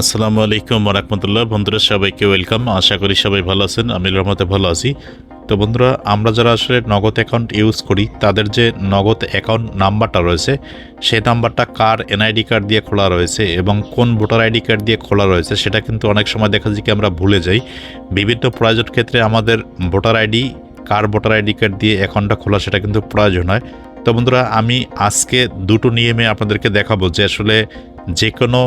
আসসালামু আলাইকুম রহমতুল্লাহ। বন্ধুরা, সবাইকে ওয়েলকাম। আশা করি সবাই ভালো আছেন আমি রহমতে ভালো আছি। তো বন্ধুরা, আমরা যারা আসলে নগদ অ্যাকাউন্ট ইউজ করি, তাদের যে নগদ অ্যাকাউন্ট নাম্বারটা রয়েছে, সেই নাম্বারটা কার এনআইডি কার্ড দিয়ে খোলা রয়েছে এবং কোন ভোটার আইডি কার্ড দিয়ে খোলা রয়েছে, সেটা কিন্তু অনেক সময় দেখা যায় কি আমরা ভুলে যাই। বিভিন্ন প্রয়োজন ক্ষেত্রে আমাদের ভোটার আইডি, কার ভোটার আইডি কার্ড দিয়ে অ্যাকাউন্টটা খোলা, সেটা কিন্তু প্রয়োজন হয়। তো বন্ধুরা, আমি আজকে দুটো নিয়মে আপনাদেরকে দেখাবো যে আসলে যে কোনো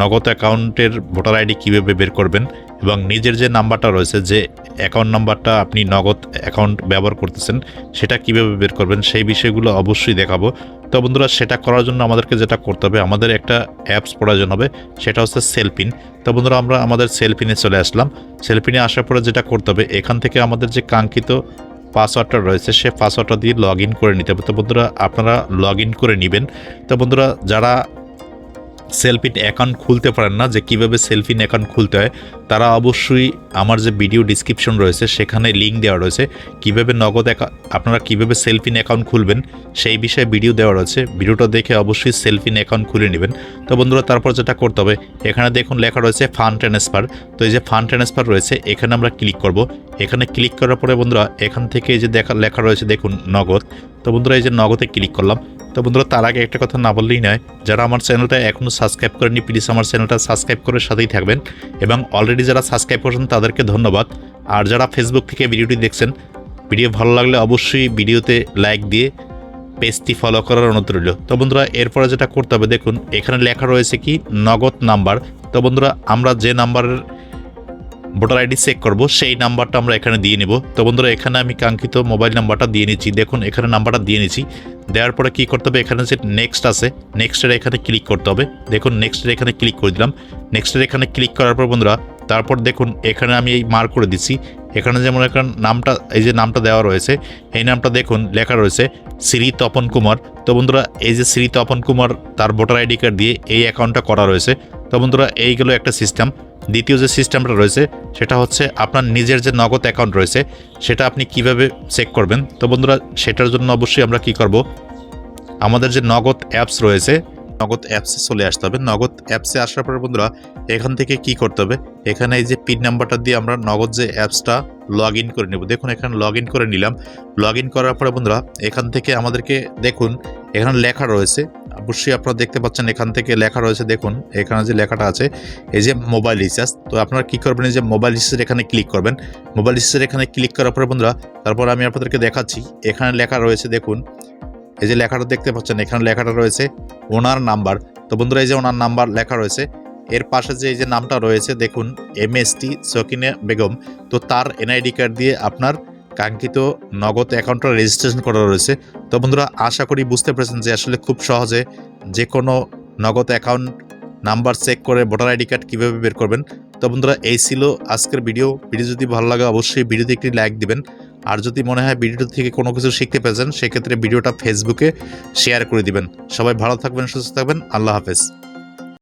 নগদ অ্যাকাউন্টের ভোটার আইডি কীভাবে বের করবেন এবং নিজের যে নাম্বারটা রয়েছে, যে অ্যাকাউন্ট নাম্বারটা আপনি নগদ অ্যাকাউন্ট ব্যবহার করতেছেন, সেটা কীভাবে বের করবেন সেই বিষয়গুলো অবশ্যই দেখাবো। তো বন্ধুরা, সেটা করার জন্য আমাদেরকে যেটা করতে হবে, আমাদের একটা অ্যাপস প্রয়োজন হবে, সেটা হচ্ছে সেলপিন তো বন্ধুরা, আমরা আমাদের সেলপিনে চলে আসলাম। সেলপিনে আসার পরে যেটা করতে হবে, এখান থেকে আমাদের যে কাঙ্ক্ষিত পাসওয়ার্ডটা রয়েছে, সে পাসওয়ার্ডটা দিয়ে লগ করে নিতে হবে। তো বন্ধুরা, আপনারা লগ করে নেবেন। তো বন্ধুরা, যারা সেলফিন অ্যাকাউন্ট খুলতে পারেন না, যে কীভাবে সেলফিন অ্যাকাউন্ট খুলতে হয়, তারা অবশ্যই আমার যে ভিডিও ডিসক্রিপশন রয়েছে, সেখানে লিঙ্ক দেওয়া রয়েছে, কীভাবে নগদ আপনারা কীভাবে সেলফিন অ্যাকাউন্ট খুলবেন, সেই বিষয়ে ভিডিও দেওয়া রয়েছে, ভিডিওটা দেখে অবশ্যই সেলফিন অ্যাকাউন্ট খুলে নেবেন। তো বন্ধুরা, তারপর যেটা করতে হবে, এখানে দেখুন লেখা রয়েছে ফান্ড ট্রান্সফার তো এই যে ফান্ড ট্রান্সফার রয়েছে, এখানে আমরা ক্লিক করব, এখানে ক্লিক করার পরে বন্ধুরা, এখান থেকে যে দেখা, লেখা রয়েছে দেখুন নগদ, তো বন্ধুরা এই যে নগদে ক্লিক করলাম তো বন্ধুরা, তার আগে একটা কথা না বললেই নয়, যারা আমার চ্যানেলটা এখনও সাবস্ক্রাইব করেনি প্লিজ আমার চ্যানেলটা সাবস্ক্রাইব করে সাথেই থাকবেন এবং অলরেডি যারা সাবস্ক্রাইব করেছেন তাদেরকে ধন্যবাদ। আর যারা ফেসবুক থেকে ভিডিওটি দেখছেন ভিডিও ভালো লাগলে অবশ্যই ভিডিওতে লাইক দিয়ে পেজটি ফলো করার অনুরোধ রইল। তো বন্ধুরা, এরপরে যেটা করতে হবে, দেখুন, এখানে লেখা রয়েছে কি, নগদ নাম্বার তো বন্ধুরা, আমরা যে নাম্বারের ভোটার আইডি চেক করব, সেই নাম্বারটা আমরা এখানে দিয়ে নিব। তো বন্ধুরা, এখানে আমি কাঙ্ক্ষিত মোবাইল নাম্বারটা দিয়ে নিচ্ছি। দেখুন, এখানে নাম্বারটা দিয়ে নিচ্ছি। দেওয়ার পরে কী করতে হবে? এখানে যে নেক্সট আছে নেক্সটের এখানে ক্লিক করতে হবে। দেখুন নেক্সটের এখানে ক্লিক করে দিলাম। নেক্সটের এখানে ক্লিক করার পর বন্ধুরা, তারপর দেখুন, এখানে আমি এই মার্ক করে দিচ্ছি। এখানে যেমন এখানে নামটা, এই যে নামটা দেওয়া রয়েছে, এই নামটা দেখুন, লেখা রয়েছে, শ্রী তপন কুমার। তো বন্ধুরা, এই যে শ্রী তপন কুমার, তার ভোটার আইডি কার্ড দিয়ে এই অ্যাকাউন্টটা করা রয়েছে। তো বন্ধুরা এইগুলো একটা সিস্টেম দ্বিতীয় যে সিস্টেমটা রয়েছে, সেটা হচ্ছে আপনার নিজের যে নগদ অ্যাকাউন্ট রয়েছে, সেটা আপনি কীভাবে চেক করবেন? তো বন্ধুরা, সেটার জন্য অবশ্যই আমরা কি করব? আমাদের যে নগদ অ্যাপস রয়েছে, নগদ অ্যাপসে চলে আসতে হবে। নগদ অ্যাপসে আসার পরে বন্ধুরা, এখান থেকে কি করতে হবে? এখানে এই যে পিন নাম্বারটা দিয়ে আমরা নগদ যে অ্যাপসটা লগ ইন করে নেব। দেখুন, এখানে লগ ইন করে নিলাম। লগ ইন করার পরে বন্ধুরা, এখান থেকে আমাদেরকে দেখুন এখানে লেখা রয়েছে। অবশ্যই আপনারা দেখতে পাচ্ছেন এখান থেকে লেখা রয়েছে, দেখুন, এখানে যে লেখাটা আছে, এই যে মোবাইল রিচার্জ তো আপনারা কী করবেন, এই যে মোবাইল রিচার্জ এখানে ক্লিক করবেন। মোবাইল রিচার্জ এখানে ক্লিক করার পরে বন্ধুরা, তারপর আমি আপনাদেরকে দেখাচ্ছি, এখানে লেখা রয়েছে, দেখুন, এই যে লেখাটা দেখতে পাচ্ছেন, এখানে লেখাটা রয়েছে ওনার নাম্বার। তো বন্ধুরা, এই যে ওনার নাম্বার লেখা রয়েছে, এর পাশে যে, এই যে নামটা রয়েছে, দেখুন এম এস টি সকিনে বেগম তো তার এনআইডি কার্ড দিয়ে আপনার কাঙ্ক্ষিত নগদ অ্যাকাউন্টটা রেজিস্ট্রেশন করা রয়েছে। তো বন্ধুরা, আশা করি বুঝতে পেরেছেন যে আসলে খুব সহজে যে কোনো নগদ অ্যাকাউন্ট নাম্বার চেক করে ভোটার আইডি কার্ড কীভাবে বের করবেন। তো বন্ধুরা, এই ছিল আজকের ভিডিও ভিডিও যদি ভালো লাগে, অবশ্যই ভিডিওতে একটি লাইক দিবেন। আর যদি মনে হয় ভিডিও থেকে কোনো কিছু শিখতে পেয়েছেন সেক্ষেত্রে ভিডিওটা ফেসবুকে শেয়ার করে দিবেন। সবাই ভালো থাকবেন, সুস্থ থাকবেন। আল্লাহ হাফেজ।